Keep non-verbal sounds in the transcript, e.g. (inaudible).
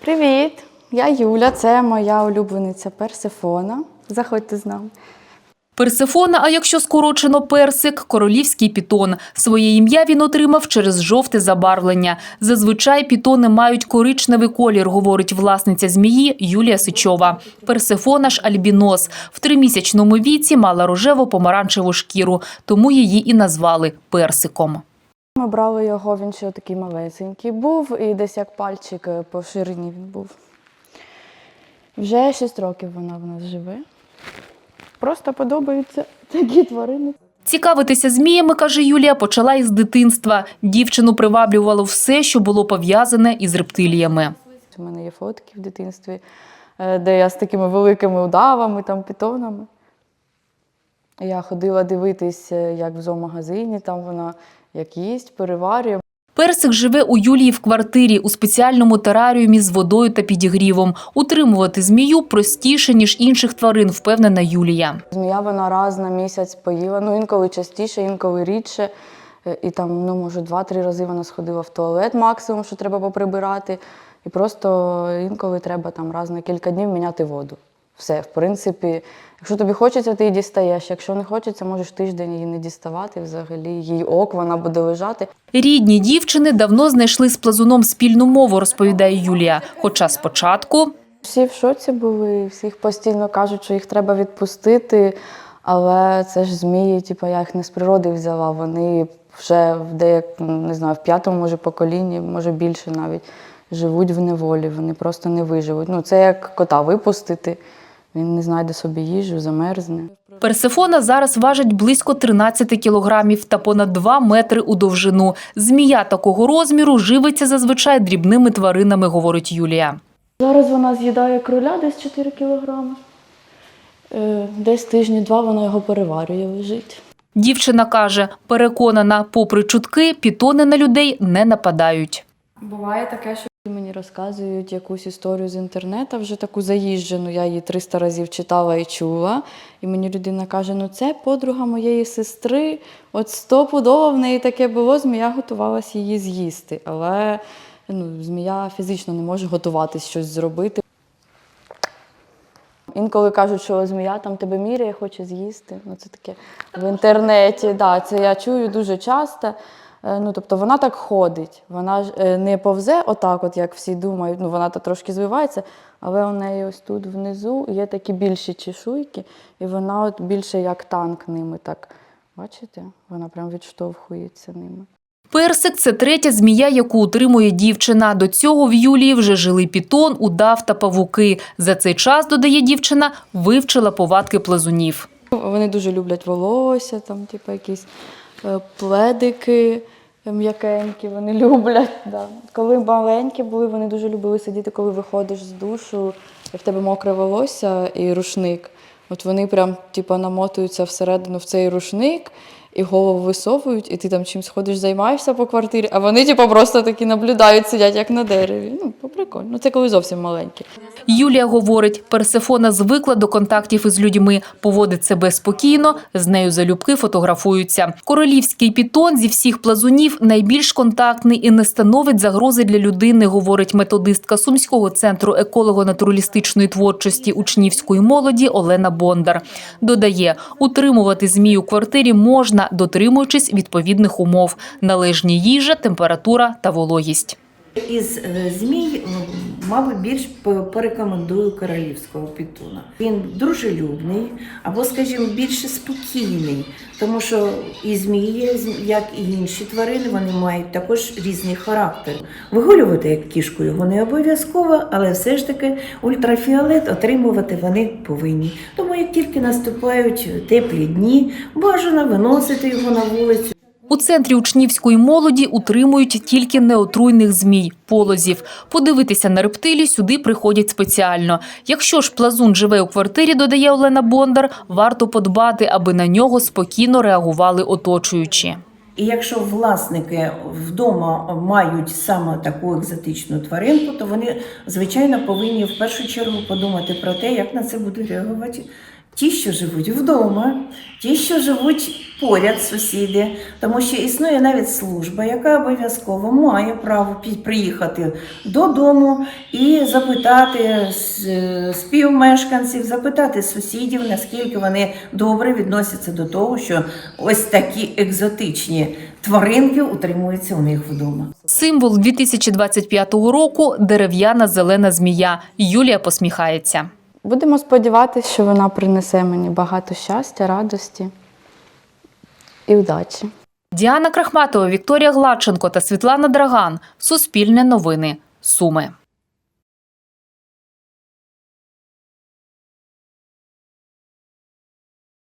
Привіт! Я Юля, це моя улюблениця Персифона. Заходьте з нами. Персифона, а якщо скорочено персик, королівський пітон. Своє ім'я він отримав через жовте забарвлення. Зазвичай пітони мають коричневий колір, говорить власниця змії Юлія Сичова. Персифона ж альбінос. В тримісячному віці мала рожево-помаранчеву шкіру, тому її і назвали персиком. Ми брали його, він ще такий малесенький був, і десь як пальчик е, по ширині він був. Вже 6 років вона в нас живе. Просто подобаються такі тварини. Цікавитися зміями, каже Юлія, почала із дитинства. Дівчину приваблювало все, що було пов'язане із рептиліями. У мене є фотки в дитинстві, е, де я з такими великими удавами, там, пітонами. Я ходила дивитись, е, як в зоомагазині, там вона як їсть, переварює. Персик живе у Юлії в квартирі у спеціальному тераріумі з водою та підігрівом. Утримувати змію простіше, ніж інших тварин, впевнена Юлія. Змія вона раз на місяць поїла, ну інколи частіше, інколи рідше. Е, І там, ну, може, два-три рази вона сходила в туалет максимум, що треба поприбирати. І просто інколи треба там раз на кілька днів міняти воду. Все, в принципі, якщо тобі хочеться, ти її дістаєш. Якщо не хочеться, можеш тиждень її не діставати. Взагалі їй ок, вона буде лежати. Рідні дівчини давно знайшли з плазуном спільну мову, розповідає Юлія. Хоча спочатку Всі в шоці були, всіх постійно кажуть, що їх треба відпустити, але це ж змії, типу, я їх не з природи взяла. Вони вже в деяк, не знаю, в п'ятому може поколінні, може більше навіть, живуть в неволі, вони просто не виживуть. Ну, це як кота випустити, він не знайде собі їжу, замерзне. Персифона зараз важить близько 13 кілограмів та понад 2 метри у довжину. Змія такого розміру живиться зазвичай дрібними тваринами, говорить Юлія. Зараз вона з'їдає кроля десь 4 кілограми. Е, Десь тижні-два вона його переварює, лежить. Дівчина каже, переконана, попри чутки, пітони на людей не нападають. Буває таке, що мені розказують якусь історію з інтернету, вже таку заїжджену, я її 300 разів читала і чула. І мені людина каже: ну це подруга моєї сестри, от стопудово в неї таке було, змія готувалася її з'їсти. Але ну, змія фізично не може готуватись щось зробити. Інколи кажуть, що змія там тебе міряє, хоче з'їсти. Ну, це таке в інтернеті. Да, це я чую дуже часто. Е, Ну, тобто вона так ходить, вона ж е, не повзе отак, от, як всі думають, ну вона то трошки звивається, але у неї ось тут внизу є такі більші чешуйки, і вона от більше як танк ними так. Бачите? Вона прям відштовхується ними. Персик це третя змія, яку утримує дівчина. До цього в Юлії вже жили пітон, удав та павуки. За цей час, додає дівчина, вивчила повадки плазунів. Вони дуже люблять волосся, там, типу, якісь е, пледики м'якенькі, вони (laughs) люблять. Да. Коли маленькі були, вони дуже любили сидіти, коли виходиш з душу, і в тебе мокре волосся і рушник. От вони прям типу, намотуються всередину в цей рушник і голову висовують, і ти там чимось ходиш, займаєшся по квартирі, а вони типу, просто такі наблюдають, сидять як на дереві. Ну, прикольно. Ну, це коли зовсім маленькі. Юлія говорить, Персифона звикла до контактів із людьми, поводить себе спокійно, з нею залюбки фотографуються. Королівський пітон зі всіх плазунів найбільш контактний і не становить загрози для людини, говорить методистка Сумського центру еколого-натуралістичної творчості учнівської молоді Олена Бондар. Додає, утримувати змій у квартирі можна, дотримуючись відповідних умов: належні їжа, температура та вологість. Із е, змій, мабуть, більш по- порекомендую королівського пітуна. Він дружелюбний або, скажімо, більш спокійний, тому що і змії, як і інші тварини, вони мають також різний характер. Вигулювати як кішку його не обов'язково, але все ж таки ультрафіолет отримувати вони повинні. Тому як тільки наступають теплі дні, бажано виносити його на вулицю. У центрі учнівської молоді утримують тільки неотруйних змій, полозів. Подивитися на рептилій сюди приходять спеціально. Якщо ж плазун живе у квартирі, додає Олена Бондар, варто подбати, аби на нього спокійно реагували оточуючі. І якщо власники вдома мають саме таку екзотичну тваринку, то вони звичайно повинні в першу чергу подумати про те, як на це буде реагувати Ті, що живуть вдома, ті, що живуть поряд сусіди, тому що існує навіть служба, яка обов'язково має право приїхати додому і запитати співмешканців, запитати сусідів, наскільки вони добре відносяться до того, що ось такі екзотичні тваринки утримуються у них вдома. Символ 2025 року дерев'яна зелена змія. Юлія посміхається. Будемо сподіватися, що вона принесе мені багато щастя, радості і удачі. Діана Крахматова, Вікторія Гладченко та Світлана Драган. Суспільне новини. Суми.